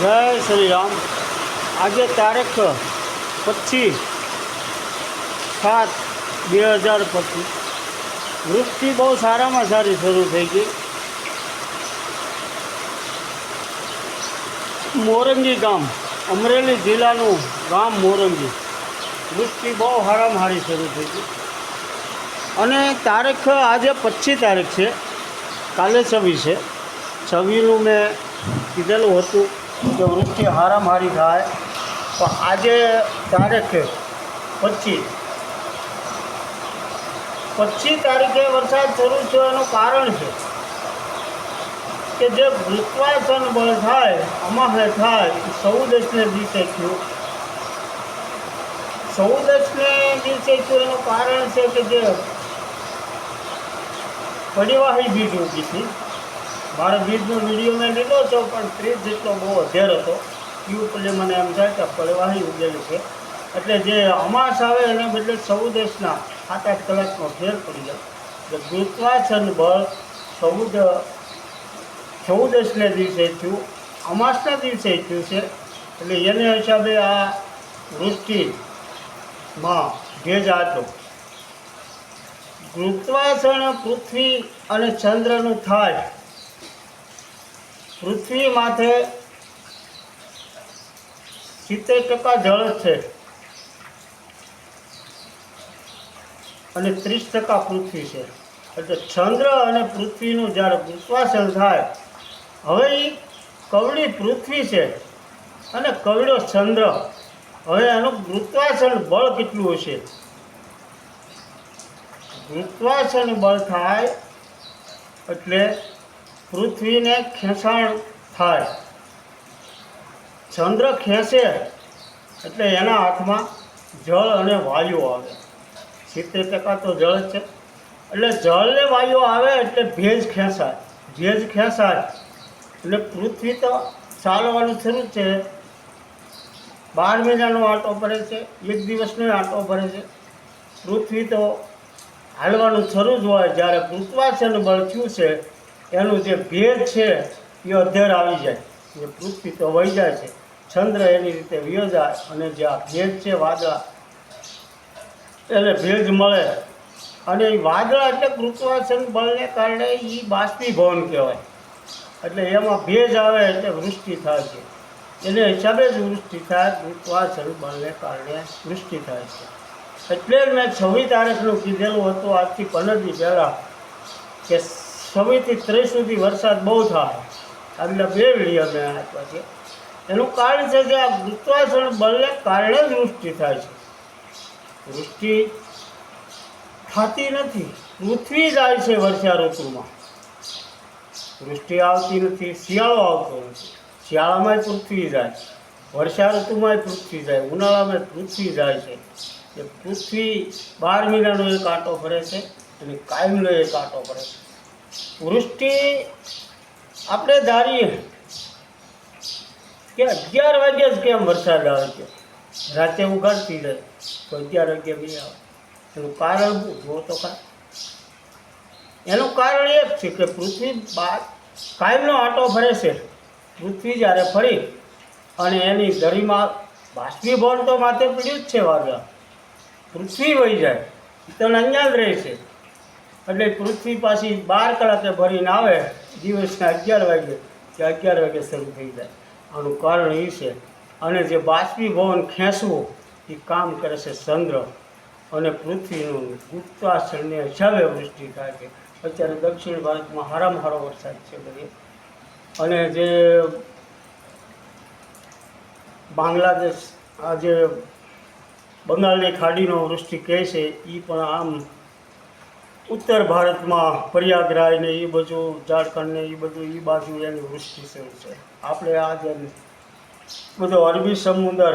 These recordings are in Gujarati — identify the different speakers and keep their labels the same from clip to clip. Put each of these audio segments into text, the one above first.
Speaker 1: જય શ્રી રામ આજે તારીખ પચીસ સાત બે હજાર પચીસ. વૃષ્ટિ બહુ સારામાં સારી શરૂ થઈ ગઈ. મોરંગી ગામ, અમરેલી જિલ્લાનું ગામ મોરંગી. વૃષ્ટિ બહુ સારામાં સારી શરૂ થઈ ગઈ. અને તારીખ આજે પચીસ તારીખ છે. કાલે છવ્વીસ છે. છવ્વીસનું મેં કીધેલું હતું. કે વૃત્તિ હારામારી થાય પણ આજે તારીખ પચીસ. પચીસ તારીખે વરસાદ શરૂ થયો એનું કારણ છે કે જે ગુરુત્વાકર્ષણ બળ થાય, અમાહે થાય, એ ચૌદસને દિવસે થયું. ચૌદસને દિવસે થયું એનું કારણ છે કે જે પરિવાહી બીજ ઉગી હતી. મારે બીજનો વીડિયો મેં લીધો હતો, પણ ત્રીસ જેટલો બહુ અધેર હતો. એ ઉપરથી મને એમ થાય કે પરિવાહી ઉગેલું છે. એટલે જે અમાસ આવે એને બદલે ચૌદસના સાત આઠ કલાકનો ફેર પડી જાય. એટલે ગુરુત્વાકર્ષણ બળ ચૌદ, ચૌદસને દિવસે થયું, અમાસના દિવસે થયું છે. એટલે એને હિસાબે આ વૃષ્ટિમાં ભેજ હતો ગુરુત્વાસન પૃથ્વી અને ચંદ્રનું થાય. પૃથ્વી માથે સિત્તેર ટકા જળ છે અને ત્રીસ ટકા પૃથ્વી છે. એટલે ચંદ્ર અને પૃથ્વીનું જ્યારે ગુરુત્વાસન થાય, હવે એ કવળી પૃથ્વી છે અને કવડો ચંદ્ર. હવે એનું ગુરુત્વાસન બળ કેટલું હશે? ગુરુત્વાસન બળ થાય એટલે પૃથ્વીને ખેંચાણ થાય. ચંદ્ર ખેંચે એટલે એના હાથમાં જળ અને વાયુ આવે. સિત્તેર ટકા તો જળ છે. એટલે જળ ને વાયુ આવે એટલે ભેજ ખેંચાય. ભેજ ખેંચાય. એટલે પૃથ્વી તો ચાલવાનું શરૂ છે. બાર મહિનાનો આંટો ભરે છે. એક દિવસનો આંટો ભરે છે. પૃથ્વી તો હાલવાનું શરૂ જ હોય જ્યારે ગુરુત્વાકર્ષણ બળ થયું છે. એનું જે ભેજ છે, એ અધેર આવી જાય. એ પૃથ્વી તો વહી જાય છે. ચંદ્ર એની રીતે વયો જાય અને જે આ ભેજ છે, વાદળા, એને ભેજ મળે. અને એ વાદળા એટલે ગુરુત્વાકર્ષણ બળને કારણે એ બાષ્પીભવન કહેવાય. એટલે એમાં ભેજ આવે એટલે વૃષ્ટિ થાય છે. એને હિસાબે જ વૃષ્ટિ થાય ગુરુત્વાકર્ષણ બળને કારણે વૃષ્ટિ થાય છે. એટલે મેં છવ્વીસ તારીખનું કીધેલું હતું, આજથી પંદર દી પહેલાં કે છવ્વીસથી ત્રીસ સુધી વરસાદ બહુ થાય. એટલે બે વીડિયો મેં આપ્યા છે એનું કારણ છે કે આ ગુરુત્વાકર્ષણ બળને કારણે જ વૃષ્ટિ થાય છે. વૃષ્ટિ થતી નથી. પૃથ્વી જાય છે વર્ષા ઋતુમાં. વૃષ્ટિ આવતી નથી. શિયાળો આવતો નથી. શિયાળામાં પૃથ્વી જાય. વર્ષા ઋતુમાં પૃથ્વી જાય. ઉનાળામાં પૃથ્વી જાય છે. એ પૃથ્વી બાર મહિનાનો એક આંટો ભરે છે અને કાયમનો એક આંટો ભરે છે. વૃષ્ટિ આપણે ધારીએ કે અગિયાર વાગ્યે જ કેમ વરસાદ આવે છે? રાતે ઉઘાડતી રહે, તો અગિયાર વાગ્યે બી આવે. એનું કારણ શું? તો કાંઈ એનું કારણ એ જ છે કે પૃથ્વી બાર કાયમનો આંટો ભરે છે. પૃથ્વી જ્યારે ફરી અને એની ધરીમાં બાષ્પીભવન તો માથે પીડ્યું જ છે વાગ્યા. પૃથ્વી વહી જાય. તો અહીંયા જ રહે છે. એટલે પૃથ્વી પાછી બાર કલાકે ભરીને આવે, દિવસના અગિયાર વાગે, કે અગિયાર વાગે શરૂ થઈ જાય. આનું કારણ એ છે, અને જે બાષ્પીભવન ખેંચવું, એ કામ કરે છે ચંદ્ર. અને પૃથ્વીનું ગુપ્તાસણને અજાવે વૃષ્ટિ થાય છે. અત્યારે દક્ષિણ ભારતમાં હારામાં હારો વરસાદ છે બધે. અને જે બાંગ્લાદેશ, આ જે બંગાળની ખાડીનો વૃષ્ટિ કહે છે એ પણ આમ ઉત્તર ભારતમાં પ્રયાગરાજ ને એ બધું, ઝારખંડ ને એ બધું એ બાજુ એની વૃષ્ટિ છે? આપણે આ જે બધો અરબી સમુદ્ર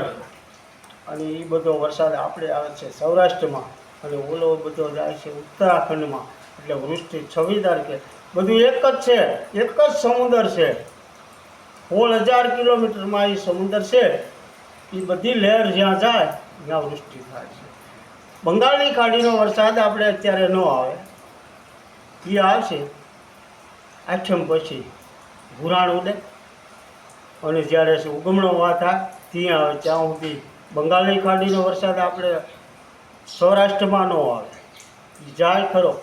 Speaker 1: અને એ બધો વરસાદ આપણે આવે છે સૌરાષ્ટ્રમાં અને ઓલો બધો જાય છે ઉત્તરાખંડમાં. એટલે વૃષ્ટિ છવ્વીસ તારીખે. બધું એક જ છે, એક જ સમુદર છે. સોળ હજાર કિલોમીટરમાં એ સમુદ્ર છે. એ બધી લહેર જ્યાં જાય, ત્યાં વૃષ્ટિ થાય છે. બંગાળની ખાડીનો વરસાદ આપણે અત્યારે ન આવે. એ આવશે. આઠમ પછી ભૂરાણ ઉડે. અને જ્યારે ઉગમણો વા થાય ત્યાં આવે, ત્યાં સુધી બંગાળની ખાડીનો વરસાદ આપણે સૌરાષ્ટ્રમાં ન આવે. જાય ખરો.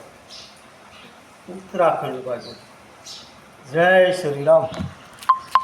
Speaker 1: ઉત્તરાખંડ બાજુ. જય શ્રી રામ.